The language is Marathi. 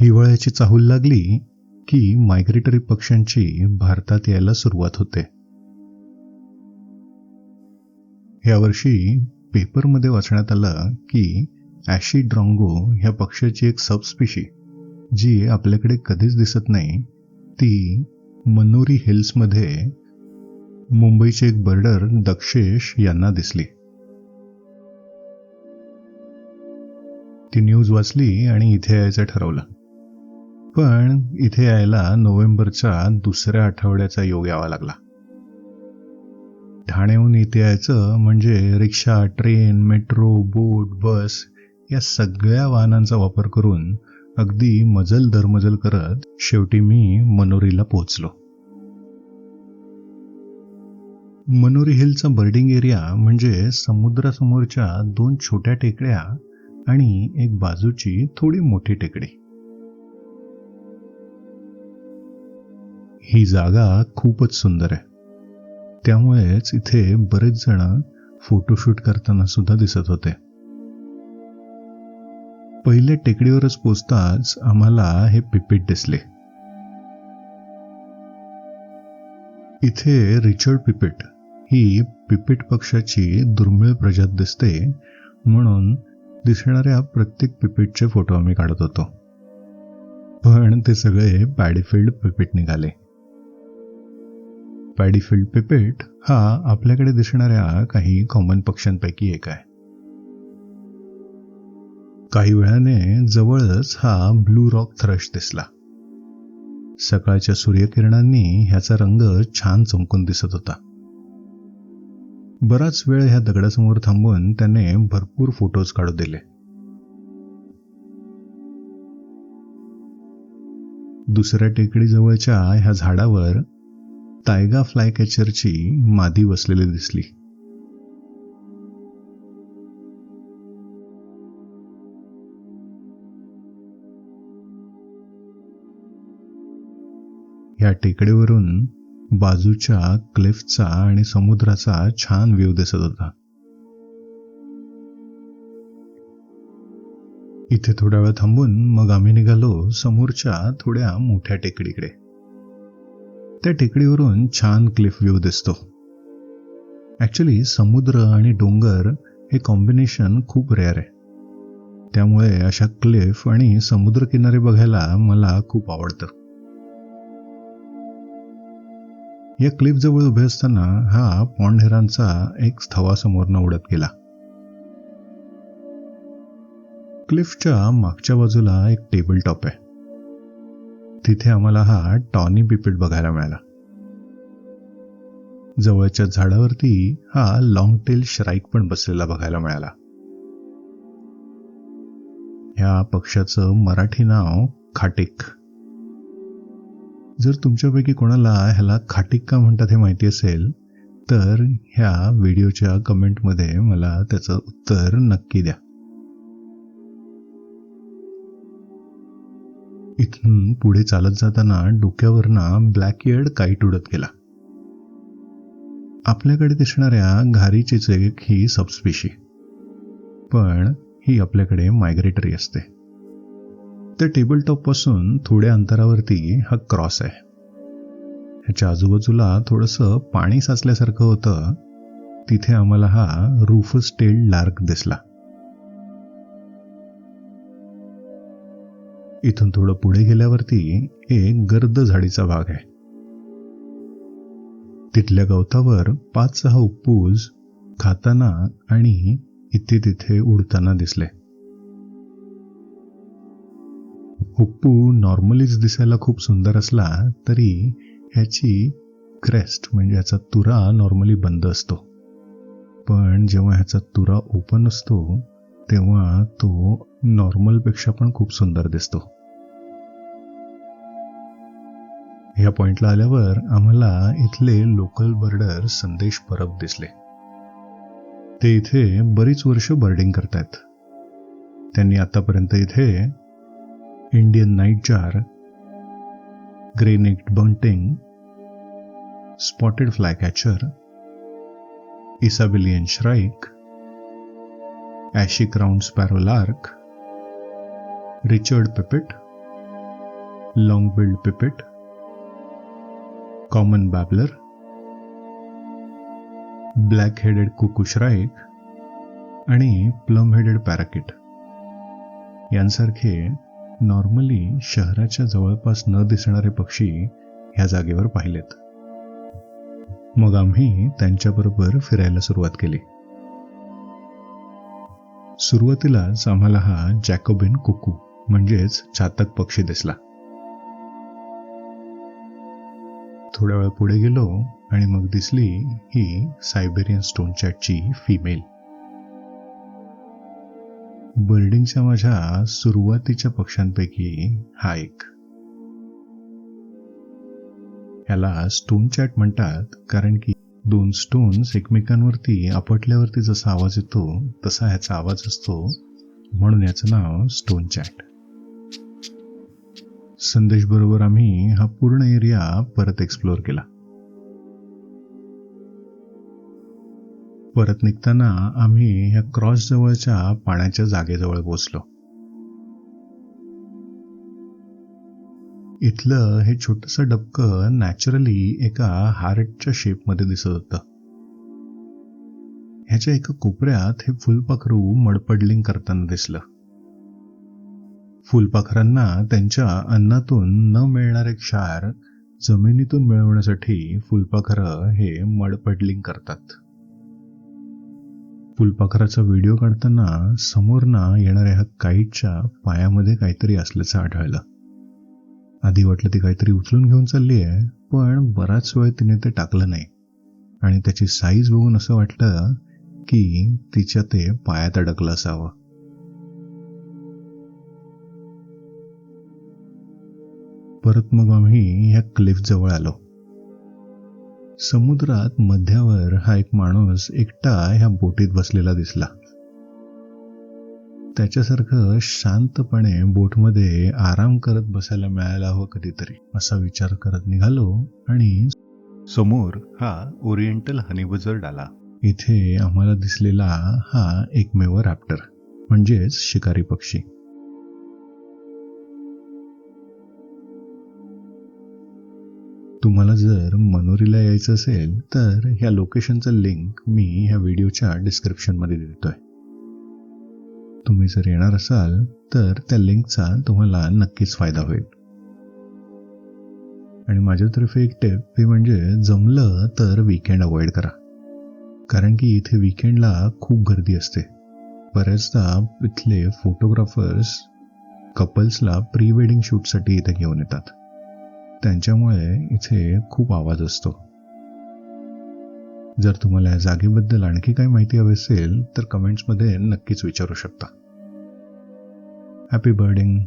हिवाळ्याची चाहूल लागली की मायग्रेटरी पक्ष्यांची भारतात यायला सुरुवात होते. यावर्षी पेपरमध्ये वाचण्यात आलं की ॲशी ड्रॉंगो ह्या पक्ष्याची एक सबस्पिशी जी आपल्याकडे कधीच दिसत नाही ती मनोरी हिल्समध्ये मुंबईचे एक बर्डर दक्षेश यांना दिसली. ती न्यूज वाचली आणि इथे यायचं ठरवलं. पण इथे यायला नोव्हेंबरच्या दुसऱ्या आठवड्याचा योग यावा लागला. ठाण्याहून इथे यायचं म्हणजे रिक्षा ट्रेन मेट्रो बोट बस या सगळ्या वाहनांचा वापर करून अगदी मजल दरमजल करत शेवटी मी मनोरीला पोहोचलो. मनोरी हिलचा बर्डिंग एरिया म्हणजे समुद्रासमोरच्या दोन छोट्या टेकड्या आणि एक बाजूची थोडी मोठी टेकडी. ही जागा खूपच सुंदर आहे. त्यामुळेच इथे बरेच जण फोटोशूट करताना सुद्धा दिसत होते. पहिल्या टेकडीवरच पोचताच आम्हाला हे पिपीट दिसले. इथे रिचर्ड पिपीट ही पिपीट पक्षाची दुर्मिळ प्रजात दिसते म्हणून दिसणाऱ्या प्रत्येक पिपीटचे फोटो आम्ही काढत होतो. पण ते सगळे बॅडीफिल्ड पिपीट निघाले. पॅडीफिल्ड पिपेट हा आपल्याकडे दिसणाऱ्या काही कॉमन पक्ष्यांपैकी एक आहे. काही वेळाने जवळच हा ब्लू रॉक थ्रश दिसला. सकाळच्या सूर्यकिरणांनी ह्याचा रंग छान चमकून दिसत होता. बराच वेळ ह्या दगडासमोर थांबून त्याने भरपूर फोटोज काढू दिले. दुसऱ्या टेकडीजवळच्या ह्या झाडावर टायगा फ्लाय कॅचरची मादी बसलेली दिसली. या टेकडीवरून बाजूच्या क्लिफचा आणि समुद्राचा छान व्ह्यू दिसत होता. इथे थोड्या वेळ थांबून मग आम्ही निघालो समोरच्या थोड्या मोठ्या टेकडीकडे. त्या टेकडीवरून छान क्लिफ व्ह्यू दिसतो. ॲक्च्युली समुद्र आणि डोंगर हे कॉम्बिनेशन खूप रेअर आहे. त्यामुळे अशा क्लिफ आणि समुद्रकिनारे बघायला मला खूप आवडतं. या क्लिफ जवळ उभे असताना हा पॉन्डहेरांचा एक थवा समोरनं उडत गेला. क्लिफच्या मागच्या बाजूला एक टेबल टॉप आहे. तिथे आम्हाला हा टॉनी बिपिट बघायला मिळाला. जवळच्या झाडावरती हा लॉंग टेल श्राईक पण बसलेला बघायला मिळाला. ह्या पक्षाचं मराठी नाव खाटिक. जर तुमच्यापैकी कोणाला ह्याला खाटिक का म्हणतात हे माहिती असेल तर ह्या व्हिडिओच्या कमेंटमध्ये मला त्याचं उत्तर नक्की द्या. इथून पुढे चालत जाताना डोक्यावरना ब्लॅक इयर्ड काईट उडत गेला. आपल्याकडे दिसणाऱ्या घारीचीच एक ही सबस्पिशी. पण ही आपल्याकडे मायग्रेटरी असते. त्या टेबल टॉपपासून थोड्या अंतरावरती हा क्रॉस आहे. ह्याच्या आजूबाजूला थोडंसं पाणी साचल्यासारखं होतं. तिथे आम्हाला हा रूफस टेल्ड लार्क दिसला. इथून थोडं पुढे गेल्यावरती एक गर्द झाडीचा भाग आहे. तिथल्या गवतावर पाच सहा उपपूज खाताना आणि इथे तिथे उडताना दिसले. हुप्पू नॉर्मलीच दिसायला खूप सुंदर असला तरी ह्याची क्रेस्ट म्हणजे ह्याचा तुरा नॉर्मली बंद असतो. पण जेव्हा ह्याचा तुरा ओपन असतो तेव्हा तो नॉर्मलपेक्षा पण खूप सुंदर दिसतो. ह्या पॉइंटला आल्यावर आम्हाला इथले लोकल बर्डर संदेश परब दिसले. ते इथे बरीच वर्ष बर्डिंग करतायत. त्यांनी आतापर्यंत इथे Indian nightjar greynecked bunting spotted flycatcher isabelline shrike ashy crown sparrow lark Richard pipit long billed pipit common babbler black headed cuckooshrike आणि प्लम हेडेड पॅराकिट. यांसारखे नॉर्मली शहराच्या जवळपास न दिसणारे पक्षी ह्या जागेवर पाहिलेत. मग आम्ही त्यांच्याबरोबर फिरायला सुरुवात केली. सुरुवातीलाच आम्हाला हा जॅकोबिन कुकू म्हणजेच चातक पक्षी दिसला. थोड्या वेळ पुढे गेलो आणि मग दिसली ही सायबेरियन स्टोन चॅटची फिमेल बर्डिंगच्या माझ्या सुरुवातीच्या पक्ष्यांपैकी हा एक. याला स्टोन चॅट म्हणतात कारण की दोन स्टोन्स एकमेकांवरती आपटल्यावरती जसा आवाज येतो तसा ह्याचा आवाज असतो म्हणून याचं नाव स्टोन संदेशबरोबर संदेश बरोबर आम्ही हा पूर्ण एरिया परत एक्सप्लोअर केला. परत निघताना आम्ही ह्या क्रॉस जवळच्या पाण्याच्या जागेजवळ पोहोचलो. इथलं हे छोटस डबकं नॅचरली एका हार्टच्या शेपमध्ये दिसत होतं. ह्याच्या एका कोपऱ्यात हे फुलपाखरू मडपडलिंग करताना दिसलं. फुलपाखरांना त्यांच्या अन्नातून न मिळणारे क्षार जमिनीतून मिळवण्यासाठी फुलपाखरं हे मडपडलिंग करतात. फुलपाखराचा व्हिडिओ काढताना समोरना येणाऱ्या ह्या काईटच्या पायामध्ये काहीतरी असल्याचं आढळलं. आधी वाटलं ती काहीतरी उचलून घेऊन चालली आहे पण बराच वेळ तिने ते टाकलं नाही. आणि त्याची साईज बघून असं वाटलं की तिच्या ते पायात अडकलं असावं. परत मग आम्ही ह्या क्लिफ जवळ आलो. समुद्रात मध्यावर हा एक माणूस एकटा ह्या बोटीत बसलेला दिसला. त्याच्यासारखं शांतपणे बोटमध्ये आराम करत बसायला मिळायला हवं कधीतरी असा विचार करत निघालो आणि समोर हा ओरिएंटल हनीबजर्ड आला. इथे आम्हाला दिसलेला हा एकमेव रॅप्टर म्हणजेच शिकारी पक्षी. तुम्हाला जर मनोरीला यायचं असेल तर ह्या लोकेशनचं लिंक मी ह्या व्हिडिओच्या डिस्क्रिप्शनमध्ये देतोय. तुम्ही जर येणार असाल तर त्या लिंकचा तुम्हाला नक्कीच फायदा होईल. आणि माझ्यातर्फे एक टिप ती म्हणजे जमलं तर विकेंड अवॉइड करा. कारण की इथे विकेंडला खूप गर्दी असते. बऱ्याचदा इथले फोटोग्राफर्स कपल्सला प्री वेडिंग शूटसाठी इथे घेऊन येतात. त्यांच्यामुळे इथे खूप आवाज असतो. जर तुम्हाला या जागेबद्दल आणखी काही माहिती हवी असेल तर कमेंट्समध्ये नक्कीच विचारू शकता. हॅपी बर्डिंग